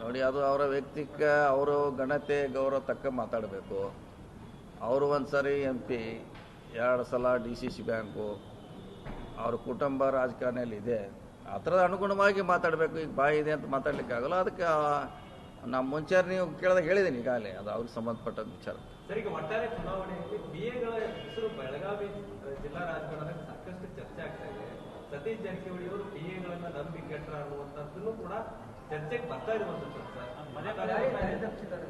ನೋಡಿ ಅದು ಅವರ ವ್ಯಕ್ತಿಕ ಅವರು ಘನತೆ ಗೌರವ ತಕ್ಕ ಮಾತಾಡಬೇಕು. ಅವರು ಒಂದ್ಸರಿ ಎಂ ಪಿ ಎರಡು ಸಲ ಡಿ ಸಿ ಸಿ ಬ್ಯಾಂಕು ಅವ್ರ ಕುಟುಂಬ ರಾಜಕಾರಣಿಯಲ್ಲಿ ಇದೆ ಆ ಥರದ ಅನುಗುಣವಾಗಿ ಮಾತಾಡಬೇಕು. ಈಗ ಬಾಯಿ ಇದೆ ಅಂತ ಮಾತಾಡ್ಲಿಕ್ಕೆ ಆಗಲ್ಲ. ಅದಕ್ಕೆ ನಮ್ಮ ಮುಂಚೆ ನೀವು ಕೇಳಿದಾಗ ಹೇಳಿದ್ದೀನಿ ಈಗಾಗಲೇ. ಅದು ಅವ್ರಿಗೆ ಸಂಬಂಧಪಟ್ಟ ವಿಚಾರ. ಒಟ್ಟಾರೆ ಚುನಾವಣೆಯಲ್ಲಿ ಬೆಳಗಾವಿ ಜಿಲ್ಲಾ ರಾಜಕಾರಣದಾಗ ಸಾಕಷ್ಟು ಚರ್ಚೆ ಆಗ್ತಾ ಇದೆ ಸತೀಶ್ ಜಾರಕಿಹೊಳಿ ಅವರು ಬಿಎಗಳನ್ನ ನಂಬಿ ಕೆಟ್ರ ಅನ್ನುವಂಥದ್ದನ್ನು ಕೂಡ ಚರ್ಚೆಗೆ ಬರ್ತಾ ಇರುವಂತದ್ದು ಸರ್.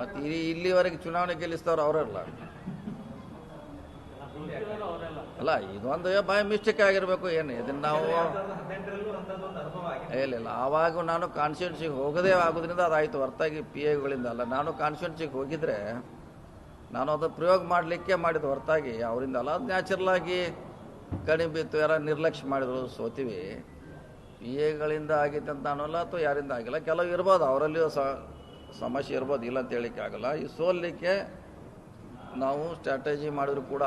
ಮತ್ತು ಇಲ್ಲಿವರೆಗೆ ಚುನಾವಣೆ ಗೆಲ್ಲಿಸ್ತವ್ರು ಅವರಲ್ಲ. ಅಲ್ಲ ಇದೊಂದು ಬೈ ಮಿಸ್ಟೇಕ್ ಆಗಿರಬೇಕು ಏನು? ಇದನ್ನ ನಾವು ಇಲ್ಲ ಇಲ್ಲ. ಆವಾಗ ನಾನು ಕಾನ್ಸ್ಟಿಟ್ಯೂನ್ಸಿಗೆ ಹೋಗದೇ ಆಗೋದ್ರಿಂದ ಅದಾಯ್ತು. ಹೊರತಾಗಿ ಪಿ ಎಗಳಿಂದ ಅಲ್ಲ. ನಾನು ಕಾನ್ಸ್ಟಿಟ್ಯೂನ್ಸಿಗೆ ಹೋಗಿದ್ರೆ ನಾನು ಅದು ಪ್ರಯೋಗ ಮಾಡಲಿಕ್ಕೆ ಮಾಡಿದ ಹೊರತಾಗಿ. ಅವರಿಂದ ಅಲ್ಲ ಅದು ನ್ಯಾಚುರಲ್ ಆಗಿ ಕಡಿಮೆ ಬಿತ್ತು ಯಾರ ನಿರ್ಲಕ್ಷ್ಯ ಮಾಡಿದ್ರು, ಸೋತೀವಿ. ಪಿ ಎಗಳಿಂದ ಆಗಿತ್ತು ಅಂತ ಅನ್ನೋಲ್ಲ, ಅಥವಾ ಯಾರಿಂದ ಆಗಿಲ್ಲ, ಕೆಲವು ಇರ್ಬೋದು, ಅವರಲ್ಲಿಯೂ ಸ, ಸಮಸ್ಯೆ ಇರ್ಬೋದು, ಇಲ್ಲ ಅಂತ ಹೇಳಿಕ್ಕೆ ಆಗಲ್ಲ. ಈ ಸೋಲಿಕ್ಕೆ ನಾವು ಸ್ಟ್ರಾಟಜಿ ಮಾಡಿದ್ರು ಕೂಡ,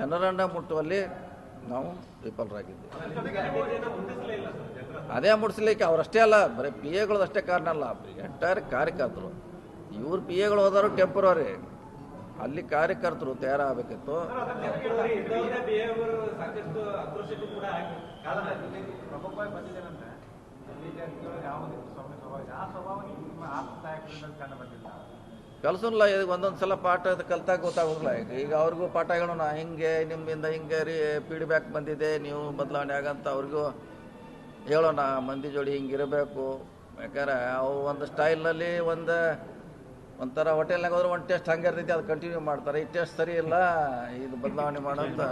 ಜನರನ್ನ ಮುಟ್ಟುವಲ್ಲಿ ನಾವು ವಿಫಲರಾಗಿದ್ದೀವಿ. ಅದೇ ಮುಟ್ಸ್ಲಿಕ್ಕೆ ಅವರಷ್ಟೇ ಅಲ್ಲ, ಬರೀ ಪಿ ಎಗಳದಷ್ಟೇ ಕಾರಣ ಅಲ್ಲ ಎಂಟೈರ್ ಕಾರ್ಯಕರ್ತರು. ಇವ್ರು ಪಿ ಎಗಳು ಹೋದಾರು ಟೆಂಪರರಿ ಅಲ್ಲಿ ಕಾರ್ಯಕರ್ತರು ತಯಾರಾಗಬೇಕಿತ್ತು. ಕಲ್ಸಲ್ಲ ಒಂದೊಂದು ಸಲ ಪಾಠ ಕಲ್ತಾಗ ಗೊತ್ತಾಗೋದಿಲ್ಲ. ಈಗ ಅವ್ರಿಗೂ ಪಾಠ ಹೇಳೋಣ ಹಿಂಗೆ, ನಿಮ್ಮಿಂದ ಹಿಂಗೆ ರೀ ಫೀಡ್ಬ್ಯಾಕ್ ಬಂದಿದೆ, ನೀವು ಬದಲಾವಣೆ ಆಗಂತ ಅವ್ರಿಗೂ ಹೇಳೋಣ, ಮಂದಿ ಜೋಡಿ ಹಿಂಗಿರಬೇಕು. ಯಾಕಂದ್ರೆ ಅವು ಒಂದು ಸ್ಟೈಲ್ನಲ್ಲಿ ಒಂದು ಒಂಥರ ಹೋಟೆಲ್ನಾಗ ಹೋದ್ರೆ ಒಂದು ಟೆಸ್ಟ್ ಹಂಗೆ ಇರ್ತೈತಿ, ಅದು ಕಂಟಿನ್ಯೂ ಮಾಡ್ತಾರೆ. ಈ ಟೆಸ್ಟ್ ಸರಿ ಇಲ್ಲ, ಇದು ಬದಲಾವಣೆ ಮಾಡೋಂತ